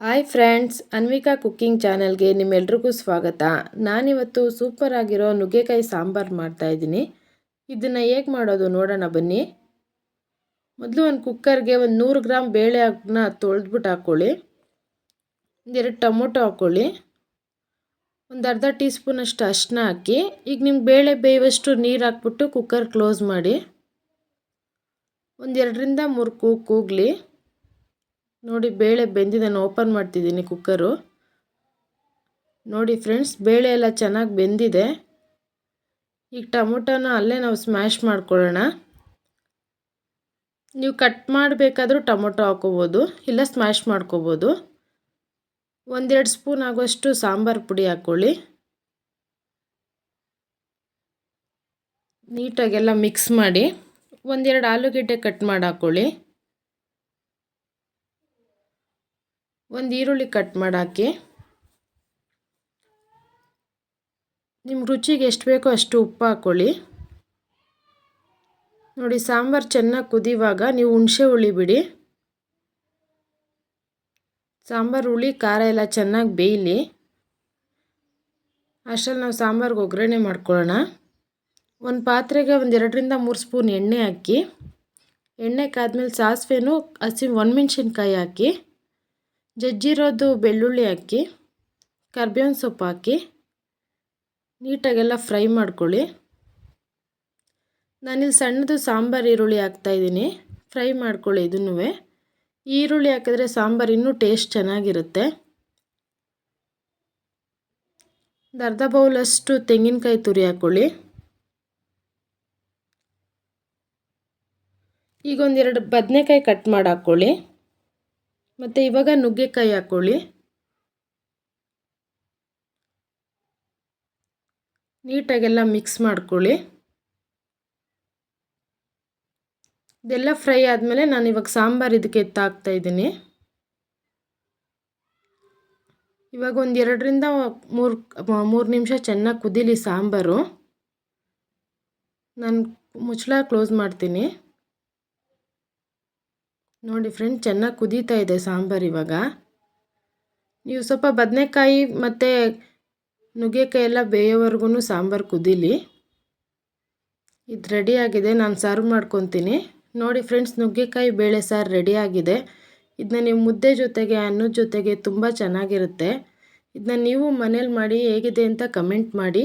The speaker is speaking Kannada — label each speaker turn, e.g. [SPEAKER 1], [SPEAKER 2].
[SPEAKER 1] ಹಾಯ್ ಫ್ರೆಂಡ್ಸ್, ಅನ್ವಿಕಾ ಕುಕ್ಕಿಂಗ್ ಚಾನಲ್ಗೆ ನಿಮ್ಮೆಲ್ರಿಗೂ ಸ್ವಾಗತ. ನಾನಿವತ್ತು ಸೂಪರ್ ಆಗಿರೋ ನುಗ್ಗೆಕಾಯಿ ಸಾಂಬಾರು ಮಾಡ್ತಾಯಿದ್ದೀನಿ ಇದನ್ನು ಹೇಗೆ ಮಾಡೋದು ನೋಡೋಣ ಬನ್ನಿ. ಮೊದಲು ಒಂದು ಕುಕ್ಕರ್ಗೆ ಒಂದು ನೂರು ಗ್ರಾಮ್ ಬೇಳೆನ ತೊಳೆದ್ಬಿಟ್ಟು ಹಾಕ್ಕೊಳ್ಳಿ ಒಂದೆರಡು ಟೊಮೊಟೊ ಹಾಕ್ಕೊಳ್ಳಿ ಒಂದು ಅರ್ಧ ಟೀ ಸ್ಪೂನಷ್ಟು ಅಷ್ಟನ್ನ ಹಾಕಿ, ಈಗ ನಿಮ್ಗೆ ಬೇಳೆ ಬೇಯುವಷ್ಟು ನೀರು ಹಾಕ್ಬಿಟ್ಟು ಕುಕ್ಕರ್ ಕ್ಲೋಸ್ ಮಾಡಿ. ಒಂದೆರಡರಿಂದ ಮೂರು ಕೂಗಲಿ. ನೋಡಿ ಬೇಳೆ ಬೆಂದಿದೆ, ನಾನು ಓಪನ್ ಮಾಡ್ತಿದ್ದೀನಿ ಕುಕ್ಕರು ನೋಡಿ ಫ್ರೆಂಡ್ಸ್ ಬೇಳೆ ಎಲ್ಲ ಚೆನ್ನಾಗಿ ಬೆಂದಿದೆ. ಈಗ ಟೊಮೊಟೊನ ಅಲ್ಲೇ ನಾವು ಸ್ಮ್ಯಾಶ್ ಮಾಡ್ಕೊಳ್ಳೋಣ. ನೀವು ಕಟ್ ಮಾಡಬೇಕಾದ್ರೂ ಟೊಮೊಟೊ ಹಾಕೋಬೋದು ಇಲ್ಲ ಸ್ಮ್ಯಾಶ್ ಮಾಡ್ಕೋಬೋದು. ಒಂದೆರಡು ಸ್ಪೂನ್ ಆಗುವಷ್ಟು ಸಾಂಬಾರು ಪುಡಿ ಹಾಕ್ಕೊಳ್ಳಿ. ನೀಟಾಗೆಲ್ಲ ಮಿಕ್ಸ್ ಮಾಡಿ, ಒಂದೆರಡು ಆಲೂಗೆಡ್ಡೆ ಕಟ್ ಮಾಡಿ ಹಾಕ್ಕೊಳ್ಳಿ. ಒಂದು ಈರುಳ್ಳಿ ಕಟ್ ಮಾಡಾಕಿ ನಿಮ್ಮ ರುಚಿಗೆ ಎಷ್ಟು ಬೇಕೋ ಅಷ್ಟು ಉಪ್ಪು ಹಾಕ್ಕೊಳ್ಳಿ ನೋಡಿ, ಸಾಂಬಾರು ಚೆನ್ನಾಗಿ ಕುದಿವಾಗ ನೀವು ಹುಣಸೆ ಹುಳಿ ಬಿಡಿ. ಸಾಂಬಾರು ಹುಳಿ, ಖಾರ ಎಲ್ಲ ಚೆನ್ನಾಗಿ ಬೇಯಲಿ. ಅಷ್ಟರಲ್ಲಿ ನಾವು ಸಾಂಬಾರಿಗೆ ಒಗ್ಗರಣೆ ಮಾಡ್ಕೊಳ್ಳೋಣ ಒಂದು ಪಾತ್ರೆಗೆ ಒಂದು ಎರಡರಿಂದ ಮೂರು ಸ್ಪೂನ್ ಎಣ್ಣೆ ಹಾಕಿ, ಎಣ್ಣೆ ಕಾದ್ಮೇಲೆ ಸಾಸಿವೆನೂ ಹಸಿ ಒಣಮೆಣ್ಸಿನ್ಕಾಯಿ ಹಾಕಿ ಜಜ್ಜಿರೋದು ಬೆಳ್ಳುಳ್ಳಿ ಹಾಕಿ, ಕರ್ಬೇವಿನ ಸೊಪ್ಪು ಹಾಕಿ, ನೀಟಾಗೆಲ್ಲ ಫ್ರೈ ಮಾಡ್ಕೊಳ್ಳಿ. ನಾನಿಲ್ಲಿ ಸಣ್ಣದು ಸಾಂಬಾರು ಈರುಳ್ಳಿ ಹಾಕ್ತಾಯಿದ್ದೀನಿ ಫ್ರೈ ಮಾಡ್ಕೊಳ್ಳಿ ಇದನ್ನೂ ಈರುಳ್ಳಿ ಹಾಕಿದ್ರೆ ಸಾಂಬಾರು ಇನ್ನೂ ಟೇಸ್ಟ್ ಚೆನ್ನಾಗಿರುತ್ತೆ. ಅರ್ಧ ಬೌಲಷ್ಟು ತೆಂಗಿನಕಾಯಿ ತುರಿ ಹಾಕ್ಕೊಳ್ಳಿ ಈಗ ಒಂದೆರಡು ಬದನೆಕಾಯಿ ಕಟ್ ಮಾಡಿ ಹಾಕ್ಕೊಳ್ಳಿ ಮತ್ತು ಇವಾಗ ನುಗ್ಗೆಕಾಯಿ ಹಾಕ್ಕೊಳ್ಳಿ ನೀಟಾಗೆಲ್ಲ ಮಿಕ್ಸ್ ಮಾಡ್ಕೊಳ್ಳಿ. ಇದೆಲ್ಲ ಫ್ರೈ ಆದಮೇಲೆ ನಾನು ಇವಾಗ ಸಾಂಬಾರು ಇದಕ್ಕೆ ಎತ್ತಾಕ್ತಾ ಇದ್ದೀನಿ. ಇವಾಗ ಒಂದು ಎರಡರಿಂದ ಮೂರು ಮೂರು ನಿಮಿಷ ಚೆನ್ನಾಗಿ ಕುದೀಲಿ ಸಾಂಬಾರು. ನಾನು ಮುಚ್ಚಳ ಕ್ಲೋಸ್ ಮಾಡ್ತೀನಿ. ನೋಡಿ ಫ್ರೆಂಡ್ ಚೆನ್ನಾಗಿ ಕುದೀತಾ ಇದೆ ಸಾಂಬಾರು ಇವಾಗ. ನೀವು ಸ್ವಲ್ಪ ಬದನೆಕಾಯಿ ಮತ್ತು ನುಗ್ಗೆಕಾಯಿ ಎಲ್ಲ ಬೇಯೋವರೆಗೂ ಸಾಂಬಾರು ಕುದೀಲಿ. ಇದು ರೆಡಿಯಾಗಿದೆ ನಾನು ಸರ್ವ್ ಮಾಡ್ಕೊತೀನಿ. ನೋಡಿ ಫ್ರೆಂಡ್ಸ್ ನುಗ್ಗೆಕಾಯಿ ಬೇಳೆ ಸಾರು ರೆಡಿಯಾಗಿದೆ ಇದನ್ನ ನೀವು ಮುದ್ದೆ ಜೊತೆಗೆ, ಅನ್ನದ ಜೊತೆಗೆ ತುಂಬ ಚೆನ್ನಾಗಿರುತ್ತೆ. ಇದನ್ನ ನೀವು ಮನೇಲಿ ಮಾಡಿ ಹೇಗಿದೆ ಅಂತ ಕಮೆಂಟ್ ಮಾಡಿ.